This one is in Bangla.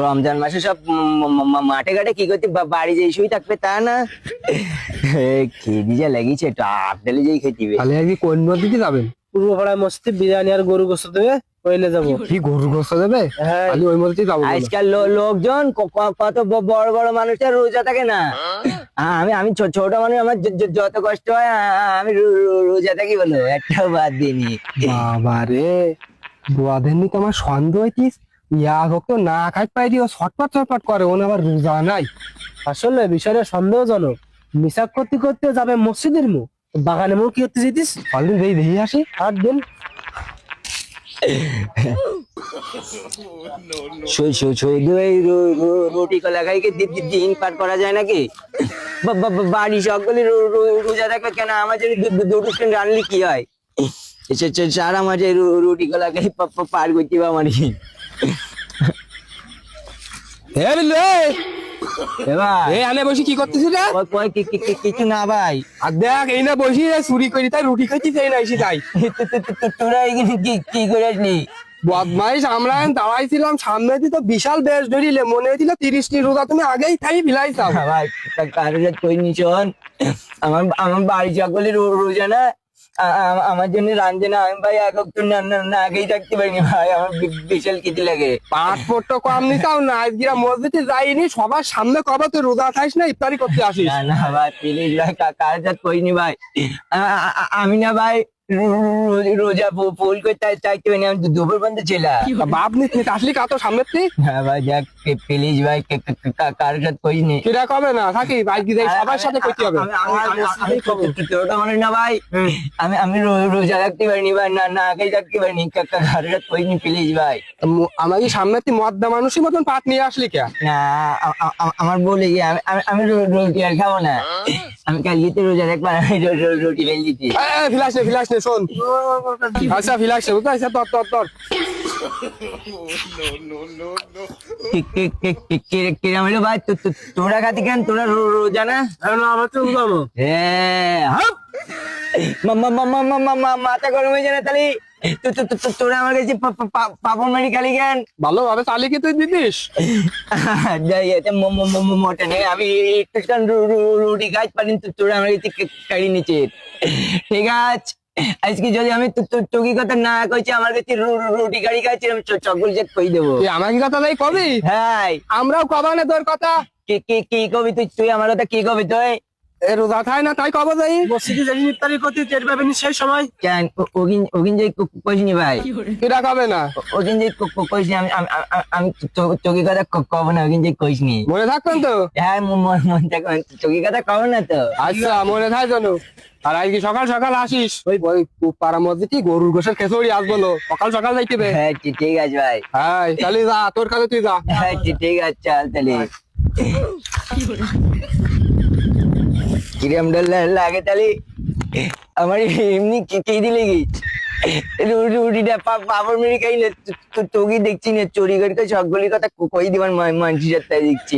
রমজান মাসে সব মাঠে ঘাটে কি করতে বাড়ি যেই শুই থাকবে তা না? খেয়ে যা লাগিয়েছে একটু আপডালে যেই খেতিবে তাহলে আর কি কোন নদীতে যাবেন? পূর্ব পাড়ায় মসজিদে বিরিয়ানি আর গরু গোস্ত দেবে ওইলে যাব। কি গরু গোস্ত দেবে? হ্যাঁ। আমি ওই মধ্যেই যাব আজকাল লোকজন কত বড় বড় মানুষের রোজা থাকে না। আমি আমি ছোট মানুষ আমার য- য- যত কষ্ট হয় আমি রোজা থাকি বলো একটা বাদ দিইনি। বাবা রে বুয়াদের নিতে আমার সন্দেহ হইতিস? ইয়া হোক তো না খাই পাইরি ও ছটপট ছটপট করে ওন আবার রোজা নাই। আসলে বিষয়টা সন্দেহজনক। মিসাক করতে করতে যাবে মসজিদের মুখ। বাগানে মুখ কি করতে যেতিস অলদিন দেখি দেখি আসি আট দিন। শুধু এই রো- রো- রুটি কলা খাইকে দি- দি- দিন পার করা যায় নাকি? বাড়ি সকলে রোজা থাকবে কেন? আমার যদি দুটো রানলে কি হয়? রুটি আমার বসে কি কিছু না ভাই। আর দেখ এই না বসি চুরি করি তাই রুটি তাই তোরা কি বদমাইশ দাঁড়াইছিলাম সামনে তো বিশাল বেশ ধরিলে মনে হয়েছিল তিরিশটি রোজা তুমি আগেই খাই ফিলাইছাও। ভাই কারোর কই নি শোন আমার আমার বাড়ি সকলে রোজা না আমার জন্য রান্ধে না আমি ভাই এক না আগেই থাকতে পারিনি ভাই আমার বিশাল কিতি লাগে। পাসপোর্ট তো কম নিতাম না আজকে মসজিদে যাইনি সবার সামনে কবে তুই রোজা খাইস না ইফতারি করতে আসিস? না না ভাই প্লিজ ভাই কাজ করিনি কইনি ভাই আমি না ভাই রোজা চাইতে পারিনি আমি দুপুর বন্ধ ছিলাম। তা বাপ নিস নি আসলি কাতো সামনে তুই হ্যাঁ ভাই দেখ প্লিজ ভাই কে- কে- কে- কার সাথে কইনি কিরা কবে না থাকি আজকে যাই সবার সাথে করতে হবে। আমি- না ভাই আমি আমি রোজা রাখতে পারিনি ভাই না না আগে রাখতে পারিনি কইনি প্লিজ ভাই। আমাকে সামনে তুই মদ্দা মানুষের মতন পাট নিয়ে আসলি কে? না আমার বলে আমি আমি- আমি রো- আর খাব না। আমি কালকে তো রোজা রাখব আমি রো- রো- রুটি ফেল দিচ্ছি ফিলাস নে ফিলাস নে শোন। আচ্ছা ফিলাস নে বুঝতে তোর তোর তোর। কিরাম হলো ভাই তো- তো- তোরা খাতি কেন? তোরা রোজা না? আমার তো হ্যাঁ হাপ! মা- মা- মা- মা- মা- মা- মা- মাথা গরম হয়ে যায় না তাহলে? তোরা আমার কাছে পাপন মারি খালি ভালোভাবে তুই মোটা নেই আমি রুটি পারি তোরা আমার কাছে কাড়ি নিচে। ঠিক আছে? আজকে যদি আমি কথা না কইছি আমার কাছে রুটি গাড়ি খাচ্ছি আমি চ- চকল চেক কই দেবো? আমার কথা তাই কবি? হ্যাঁ। আমরাও কবা না তোর কথা। কি কি কি কবি তুই? তুই আমার কথা কি কবি তুই? এ রোজা না তাই কবে যাই? মসজিদে যেদিন ইফতারি করতে টের পাবেন সেই সময়। কেন? ওগিন ওগিন ভাই? কিরা? না? ওগিন আমি আমি- আমি- আমি তো- তোকে কথা কব না ওগিন মনে থাকবেন তো? হ্যাঁ মন মন কথা কব না তো। আচ্ছা মনে থাক জানো আর আজকে সকাল সকাল আসিস। ওই ওই মধ্যে কি? গরুর গোসের খেসড়ি আসব। সকাল সকাল যাইতে হ্যাঁ ঠিক আছে ভাই। হ্যাঁ তাহলে যা তোর কাছে তুই যা। হ্যাঁ ঠিক ঠিক আছে চল তাহলে। লাগে তাহলে? আমার এমনি কে- কে দিলে কি? রুটিটা পাপড় তোকে দেখছি না, চুরি করে সবগুলির কথা কই দিবার মানুষের তাই দেখছি